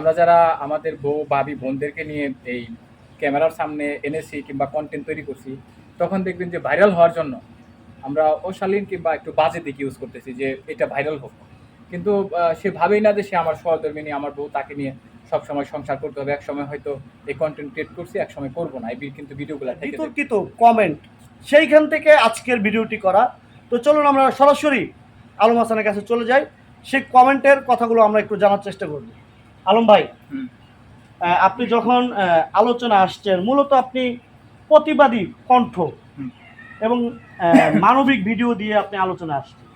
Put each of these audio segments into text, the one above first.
আমরা যারা আমাদের বউ, ভাবি, বোনদেরকে নিয়ে এই ক্যামেরার সামনে এনেছি কিংবা কন্টেন্ট তৈরি করছি, তখন দেখবেন যে ভাইরাল হওয়ার জন্য আমরা অশালীন কিংবা একটু বাজে দিকে ইউজ করতেছি যে এটা ভাইরাল হোক। কিন্তু সে ভাবেই না যে সে আমার সহধর্মিনী, আমার বউ, তাকে নিয়ে সবসময় সংসার করতে হবে। এক সময় হয়তো এই কন্টেন্ট ক্রিয়েট করছি এক সময় করব না। এই কিন্তু ভিডিওগুলো। বিতর্কিত কমেন্ট সেইখান থেকে আজকের ভিডিওটি করা। তো চলুন আমরা সরাসরি আলম হাসানের কাছে চলে যাই। সেই কমেন্টের কথাগুলো আমরা একটু জানার চেষ্টা করব। আলম ভাই আপনি যখন আলোচনা আসছেন মূলত আপনি প্রতিবাদী কণ্ঠ এবং মানবিক ভিডিও দিয়ে আপনি আলোচনা আসছেন।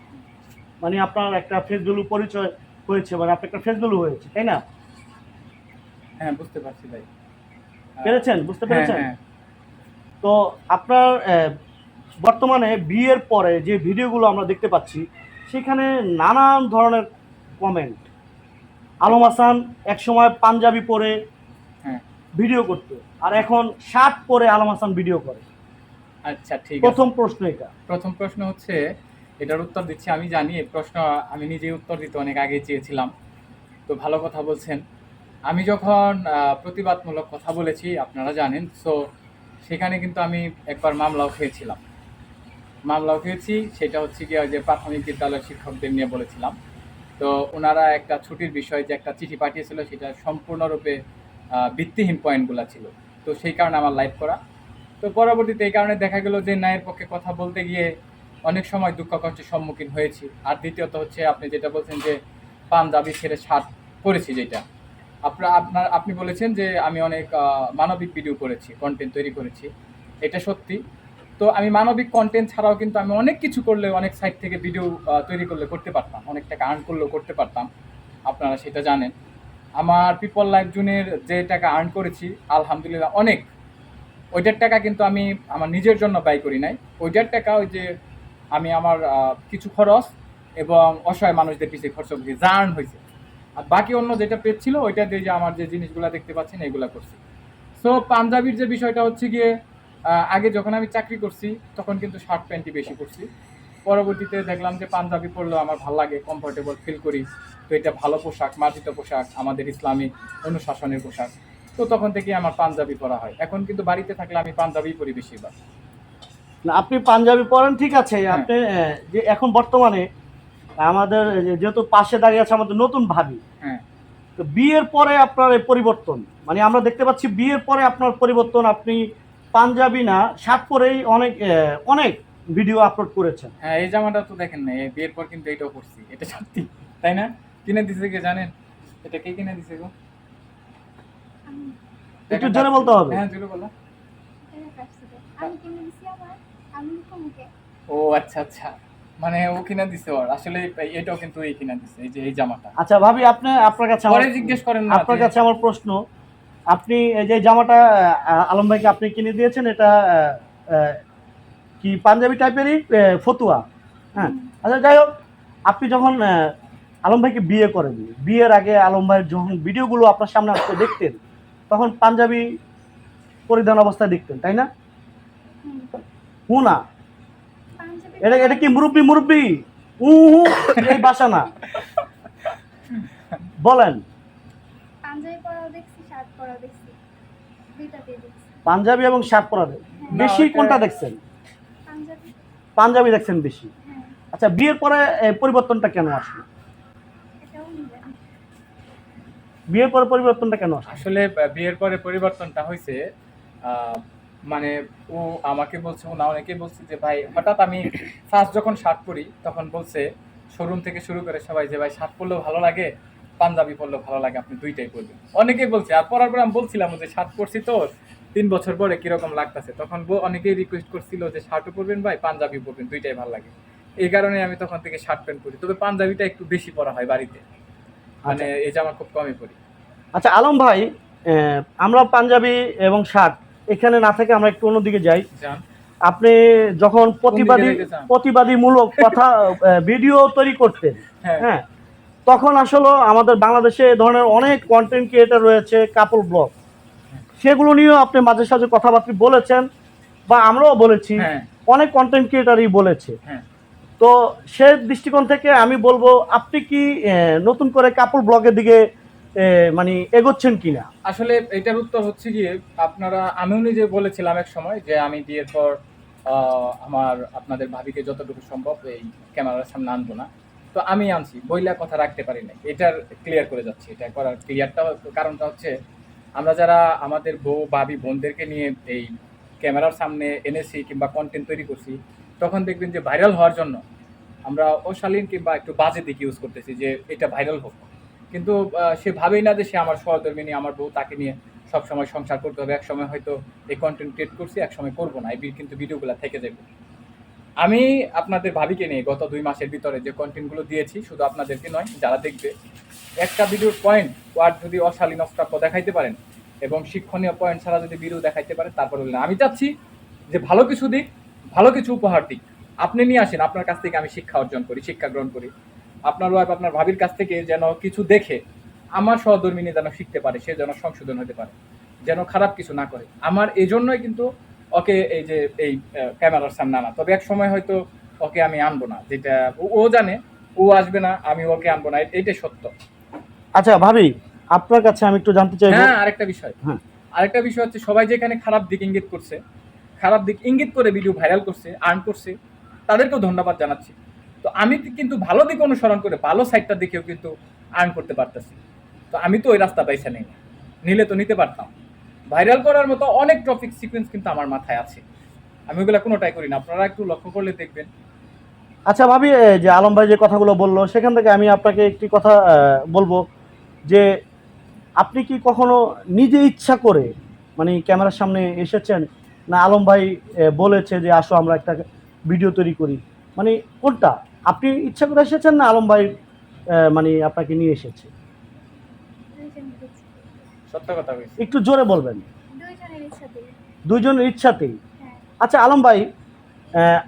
মানে আপনার একটা ফেস ভ্যালু পরিচয় হয়েছে মানে আপনার একটা ফেস ভ্যালু হয়েছে তাই না? হ্যাঁ বুঝতে পারছি ভাই। পেরেছেন? বুঝতে হ্যাঁ, পেরেছেন? হ্যাঁ। তো আপনার বর্তমানে বিয়ের পরে যে ভিডিওগুলো আমরা দেখতে পাচ্ছি সেখানে নানান ধরনের কমেন্ট আলম হাসান একসময় পাঞ্জাবি পরে হ্যাঁ। ভিডিও করতো। আর এখন শার্ট পরে আলম হাসান ভিডিও করে। আচ্ছা ঠিক প্রথম প্রশ্ন এটা। প্রথম প্রশ্ন হচ্ছে এটার উত্তর দিচ্ছি আমি জানি এই প্রশ্ন আমি নিজেই উত্তর দিতে অনেক আগে চেয়েছিলাম। তো ভালো কথা বলছেন। আমি যখন প্রতিবাদমূলক কথা বলেছি আপনারা জানেন সো সেখানে কিন্তু আমি একবার মামলাও খেয়েছিলাম। মামলাও খেয়েছি সেটা হচ্ছে কি যে প্রাথমিক বিদ্যালয়ের শিক্ষকদের নিয়ে বলেছিলাম। তো ওনারা একটা ছুটির বিষয় যে একটা চিঠি পাঠিয়েছিল, সেটা সম্পূর্ণরূপে ভিত্তিহীন পয়েন্টগুলো ছিল। তো সেই কারণে আমার লাইভ করা। তো পরবর্তীতে এই কারণে দেখা গেল যে ন্যায়ের পক্ষে কথা বলতে গিয়ে অনেক সময় দুঃখ কষ্টের সম্মুখীন হয়েছি। আর দ্বিতীয়ত হচ্ছে, আপনি যেটা বলছেন যে পাঞ্জাবি ছেড়ে শার্ট করেছি যেটা। আপনার আপনার, আপনি বলেছেন যে আমি অনেক মানবিক ভিডিও করেছি কন্টেন্ট তৈরি করেছি। এটা সত্যি। তো আমি মানবিক কন্টেন্ট ছাড়াও কিন্তু আমি অনেক কিছু করলে অনেক সাইট থেকে ভিডিও তৈরি করলে করতে পারতাম, অনেক টাকা আর্ন করলেও করতে পারতাম, আপনারা সেটা জানেন। আমার পিপল লাইফ জুনের যে টাকা আর্ন করেছি, আলহামদুলিল্লাহ অনেক। ওইটার টাকা কিন্তু আমি আমার নিজের জন্য ব্যয় করি নাই। ওইটার টাকা ওই যে আমি আমার কিছু খরচ এবং অসহায় মানুষদের পিছিয়ে খরচ করেছি যা আর্ন হয়েছে। আর বাকি অন্য যেটা পেজ ছিল, ওইটা দিয়ে যে আমার যে জিনিসগুলো দেখতে পাচ্ছেন, এগুলো করছি। সো পাঞ্জাবির যে বিষয়টা হচ্ছে গিয়ে আগে যখন আমি চাকরি করছি তখন কিন্তু শার্ট প্যান্টই বেশি করছি পরবর্তীতে দেখলাম যে পাঞ্জাবি পরলেও আমার ভালো লাগে কমফোর্টেবল ফিল করি। তো এটা ভালো পোশাক মার্জিত পোশাক আমাদের ইসলামিক অনুশাসনের পোশাক। তো তখন থেকে আমার পাঞ্জাবি পরা হয়। এখন কিন্তু বাড়িতে থাকলে আমি পাঞ্জাবি পরি বেশিরভাগ। না, আপনি পাঞ্জাবি পরেন ঠিক আছে। হ্যাঁ। আপনি যে এখন বর্তমানে আমাদের যেহেতু পাশে দাঁড়িয়ে আছে আমাদের নতুন ভাবি হ্যাঁ। তো বিয়ের পরে আপনার পরিবর্তন মানে আমরা দেখতে পাচ্ছি বিয়ের পরে আপনার পরিবর্তন আপনি পাঞ্জাবি না শার্ট পরেই অনেক অনেক ভিডিও আপলোড করেছেন। হ্যাঁ এই জামাটা তো দেখেন না বিয়ের পর কিন্তু এটাও করছি এটা সত্যি তাই না? কিনে দিছে কে জানেন? এটা কে কিনে দিছে গো? একটু জোরে বলতে হবে। হ্যাঁ জোরে বলো। আমি কিনে দিছি আমার আমি মুখে ও আচ্ছা আচ্ছা। মানে ও কিনে দিছে ওর আসলে এটাও কিন্তু এই কিনে দিছে এই যে এই জামাটা। আচ্ছা ভাবি আপনি আপনার কাছে আমার পরে জিজ্ঞেস করেন না আপনার কাছে আমার প্রশ্ন আপনি এই যে জামাটা আলম ভাইকে আপনি কিনে দিয়েছেন এটা কি পাঞ্জাবি টাইপেরই? ফতুয়া। হ্যাঁ। আচ্ছা যাই হোক আপনি যখন আলম ভাইকে বিয়ে করেন বিয়ের আগে আলম ভাইয়ের যখন ভিডিওগুলো আপনার সামনে আসতে দেখতেন তখন পাঞ্জাবি পরিধান অবস্থায় দেখতেন তাই না? হু না? এটা এটা কি মুরব্বি মুরব্বি? উ হু এই বাসা না। বলেন। পাঞ্জাবি পরাও দেখছি। দেখছি দুইটাতেই দেখছি। পাঞ্জাবি এবং শার্ট পরা বেশি কোনটা দেখছেন? পাঞ্জাবি। পাঞ্জাবি দেখছেন বেশি? হ্যাঁ। আচ্ছা বিয়ের পরে পরিবর্তনটা কেন আসলো? বিয়ের পরে পরিবর্তনটা কেন আসলো? আসলে বিয়ের পরে পরিবর্তনটা হয়েছে আহ, মানে ও আমাকে বলছে ও না অনেকে বলছে যে ভাই হঠাৎ আমি ফার্স্ট যখন শার্ট পরি তখন বলছে শোরুম থেকে শুরু করে সবাই যে ভাই শার্ট পরলেও ভালো লাগে পাঞ্জাবি পরলেও ভালো লাগে আপনি দুইটাই পরবেন। অনেকেই বলছে আর পরার পর আমি বলছিলাম যে শার্ট পরছি তো তিন বছর পরে কীরকম লাগতেছে? তখন অনেকেই রিকোয়েস্ট করছিল যে শার্টও পরবেন ভাই পাঞ্জাবি পরবেন দুইটাই ভালো লাগে। এই কারণে আমি তখন থেকে শার্ট প্যান্ট পরি। তবে পাঞ্জাবিটা একটু বেশি পরা হয় বাড়িতে। মানে এই জামা খুব কমই পরি। আচ্ছা আলম ভাই আমরা পাঞ্জাবি এবং শার্ট এখানে না থেকে আমরা একটু অন্যদিকে যাই। আপনি যখন প্রতিবাদী? প্রতিবাদীমূলক কথা ভিডিও তৈরি করতেন হ্যাঁ। হ্যাঁ তখন আসলে আমাদের বাংলাদেশে এ ধরনের অনেক কন্টেন্ট ক্রিয়েটার রয়েছে কাপল ব্লগ সেগুলো নিয়েও আপনি মাঝে সাঝে কথাবার্তা বলেছেন বা আমরাও বলেছি হ্যাঁ। অনেক কন্টেন্ট ক্রিয়েটারই বলেছে। হ্যাঁ। তো সে দৃষ্টিকোণ থেকে আমি বলব আপনি কি নতুন করে কাপড় ব্লগের দিকে মানে এগোচ্ছেন কিনা? আসলে এটার উত্তর হচ্ছে গিয়ে আপনারা আমিও নিজে বলেছিলাম এক সময় যে আমি বিয়ের পর আহ, আমার আপনাদের ভাবিকে যতটুকু সম্ভব এই ক্যামেরার সামনে আনব না। তো আমি আনছি, বইলা কথা রাখতে পারি না এটার ক্লিয়ার করে যাচ্ছি, এটা করার ক্লিয়ারটা কারণটা হচ্ছে, আমরা যারা আমাদের বউ, ভাবি, বোনদেরকে নিয়ে এই ক্যামেরার সামনে এনেছি কিংবা কন্টেন্ট তৈরি করছি, তখন দেখবেন যে ভাইরাল হওয়ার জন্য আমরা অশালীন কিংবা একটু বাজে দিকে ইউজ করতেছি যে এটা ভাইরাল হোক। কিন্তু সে ভাবেই না যে সে আমার সহধর্মী নিয়ে আমার বউ, তাকে নিয়ে সব সময় সংসার করতে হবে এক সময় হয়তো এই কন্টেন্ট ক্রিয়েট করছি এক সময় করব না, এই কিন্তু ভিডিওগুলো থেকে যাবে আমি আপনাদের ভাবিকে নিয়ে গত দুই মাসের ভিতরে যে কন্টেন্টগুলো দিয়েছি, শুধু আপনাদেরকে নয়, যারা দেখবে, একটা ভিডিওর পয়েন্ট ওয়ার্ড যদি অশালীন অস্ত্রাপ্য দেখাইতে পারেন এবং শিক্ষণীয় পয়েন্ট ছাড়া যদি ভিডিও দেখাইতে পারেন, তারপর বললেন, আমি চাচ্ছি যে ভালো কিছু দিক, ভালো কিছু উপহার দিক। আপনি নিয়ে আসেন, আপনার কাছ থেকে আমি শিক্ষা অর্জন করি, শিক্ষা গ্রহণ করি। আপনার ওয়াইফ আপনার ভাবির কাছ থেকে যেন কিছু দেখে, আমার সহধর্মিনী যেন শিখতে পারে, সে যেন সংশোধন হতে পারে, যেন খারাপ কিছু না করে। আমার এই জন্যই কিন্তু ওকে এই যে এই ক্যামেরার সামনে আনা। তবে এক সময় হয়তো ওকে আমি আনব না যেটা ও- জানে ও আসবে না আমি ওকে আনব না এটাই সত্য। আচ্ছা ভাবি আপনার কাছে আমি একটু জানতে চাইব হ্যাঁ আরেকটা বিষয়। হ্যাঁ। আরেকটা বিষয় হচ্ছে সবাই যেখানে খারাপ দিক ইঙ্গিত করছে খারাপ দিক ইঙ্গিত করে ভিডিও ভাইরাল করছে আর্ন করছে তাদেরকেও ধন্যবাদ জানাচ্ছি। তো আমি কিন্তু ভালো দিক অনুসরণ করে ভালো সাইডটা দেখেও কিন্তু আর্ন করতে পারতেছি। তো আমি তো ওই রাস্তা পাইছে নেই নিলে তো নিতে পারতাম। ভাইরাল করার মতো অনেক টপিক সিকোয়েন্স কিন্তু আমার মাথায় আছে। আমি ওগুলা কোনোটাই করি না। আপনারা একটু লক্ষ্য করলে দেখবেন। আচ্ছা ভাবি যে আলম ভাই যে কথাগুলো বলল, সেখান থেকে আমি আপনাকে একটি কথা বলব যে আপনি কি কখনো নিজে ইচ্ছা করে মানে ক্যামেরার সামনে এসেছেন না আলম ভাই বলেছে যে আসো আমরা একটা ভিডিও তৈরি করি? মানে কোনটা? আপনি ইচ্ছা করে এসেছেন না আলম ভাই মানে আপনাকে নিয়ে এসেছে? সত্য কথা বলছি একটু জোরে বলবেন। দুইজনের ইচ্ছাতেই। দুইজনের ইচ্ছাতেই? হ্যাঁ। আচ্ছা আলম ভাই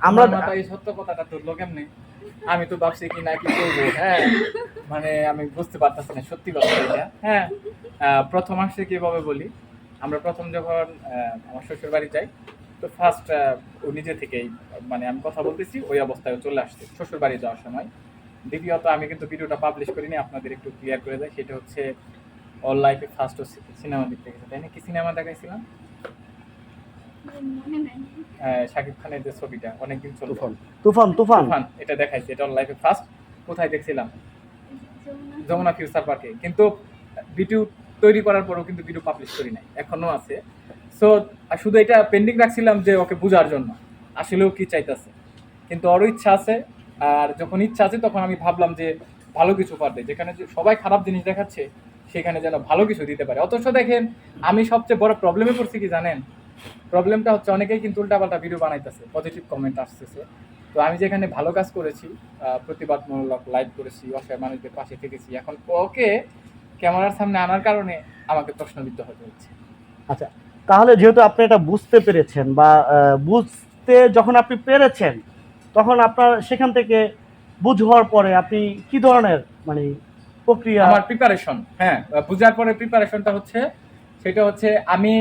আমরা এই সত্য কথাটা কেমনে আমি তো ভাবছি কি না কি করব হ্যাঁ? মানে আমি বুঝতে পারতেছি না সত্যি কথা এটা হ্যাঁ? প্রথম আসছে কীভাবে বলি? আমরা প্রথম যখন আমার শ্বশুর বাড়ি যাই তো ফার্স্ট ও নিজে থেকেই মানে আমি কথা বলতেছি ওই অবস্থায় চলে আসছে শ্বশুর বাড়ি যাওয়ার সময়। দ্বিতীয়ত আমি কিন্তু ভিডিওটা পাবলিশ করিনি আপনাদের একটু ক্লিয়ার করে দেয় সেটা হচ্ছে অল লাইফে ফার্স্ট সিনেমা দেখতে গেছে তাই না? কি সিনেমা দেখাইছিলাম? মনে শাকিব খানের যে ছবিটা অনেকদিন তুফান। তুফান তুফান। তুফান এটা দেখাইছে এটা লাইফে ফার্স্ট কোথায় দেখছিলাম? যমুনা। ফিউচার পার্কে কিন্তু ভিডিও তৈরি করার পরেও কিন্তু ভিডিও পাবলিশ করি নাই এখনও আছে। সো শুধু এটা পেন্ডিং রাখছিলাম যে ওকে বোঝার জন্য আসলেও কি চাইতেছে। কিন্তু ওরও ইচ্ছা আছে আর যখন ইচ্ছা আছে তখন আমি ভাবলাম যে ভালো কিছু পারবে। যেখানে যে সবাই খারাপ জিনিস দেখাচ্ছে সেখানে যেন ভালো কিছু দিতে পারে। অথচ দেখেন, আমি সবচেয়ে বড় প্রবলেমে পড়ছি কি জানেন? প্রবলেমটা হচ্ছে অনেকেই কিন্তু উল্টাপাল্টা ভিডিও বানাইতেছে পজিটিভ কমেন্ট আসতেছে। তো আমি যেখানে ভালো কাজ করেছি প্রতিবাদমূলক লাইভ করেছি, অসহায় মানুষদের পাশে থেকেছি, এখন ওকে ক্যামেরার সামনে আনার কারণে আমাকে প্রশ্নবিদ্ধ হতে হচ্ছে। আচ্ছা তাহলে যেহেতু আপনি এটা বুঝতে পেরেছেন বা বুঝতে যখন আপনি পেরেছেন, তখন আপনার সেখান থেকে বুঝ হওয়ার পরে আপনি কি ধরনের মানে প্রক্রিয়া। আমার প্রিপারেশন হ্যাঁ বুঝার পরে প্রিপারেশনটা হচ্ছে, সেটা হচ্ছে আমি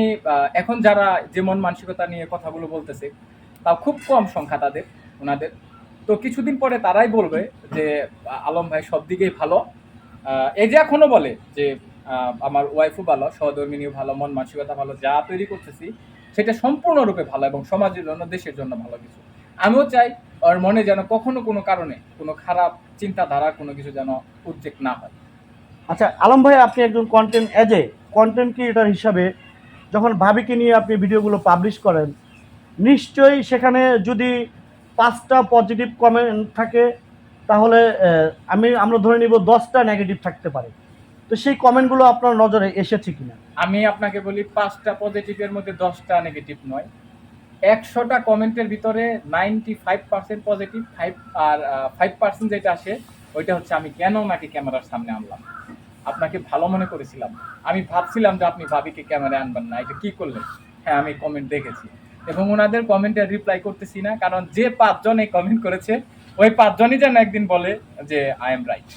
এখন যারা যেমন মানসিকতা নিয়ে কথাগুলো বলতেছে, তাও খুব কম সংখ্যা তাদের, ওনাদের। তো কিছুদিন পরে তারাই বলবে যে আলম ভাই সব দিকেই ভালো। এই যে এখনও বলে যে আমার ওয়াইফও ভালো, সহধর্মিনীও ভালো, মন মানসিকতা ভালো, যা তৈরি করতেছি, সেটা সম্পূর্ণরূপে ভালো এবং সমাজের জন্য, দেশের জন্য ভালো কিছু। আমিও চাই ওর মনে যেন কখনো কোনো কারণে কোনো খারাপ চিন্তাধারা কোনো কিছু যেন উদ্বেগ না হয়। আচ্ছা আলম ভাই আপনি একজন content as a content creator হিসাবে যখন ভাবিকে নিয়ে আপনি ভিডিওগুলো পাবলিশ করেন নিশ্চয়ই সেখানে যদি পাঁচটা পজিটিভ কমেন্ট থাকে তাহলে আমি আমরা ধরে নিব দশটা নেগেটিভ থাকতে পারে। তো সেই কমেন্টগুলো আপনার নজরে এসেছে কিনা? আমি আপনাকে বলি পাঁচটা পজিটিভের মধ্যে দশটা নেগেটিভ নয়। একশোটা কমেন্টের ভিতরে ninety five percent positive five আর ফাইভ পার্সেন্ট যেটা আসে, ওইটা হচ্ছে আমি কেন নাকি ক্যামেরার সামনে আনলাম? আপনাকে ভালো মনে করেছিলাম। আমি ভাবছিলাম যে আপনি ভাবিকে ক্যামেরায় আনবেন না, এটা কি করলেন? হ্যাঁ আমি কমেন্ট দেখেছি। এবং ওনাদের কমেন্টে রিপ্লাই করতেছি না, কারণ যে পাঁচজন এই কমেন্ট করেছে, ওই পাঁচজনই যেন একদিন বলে যে আই এম রাইট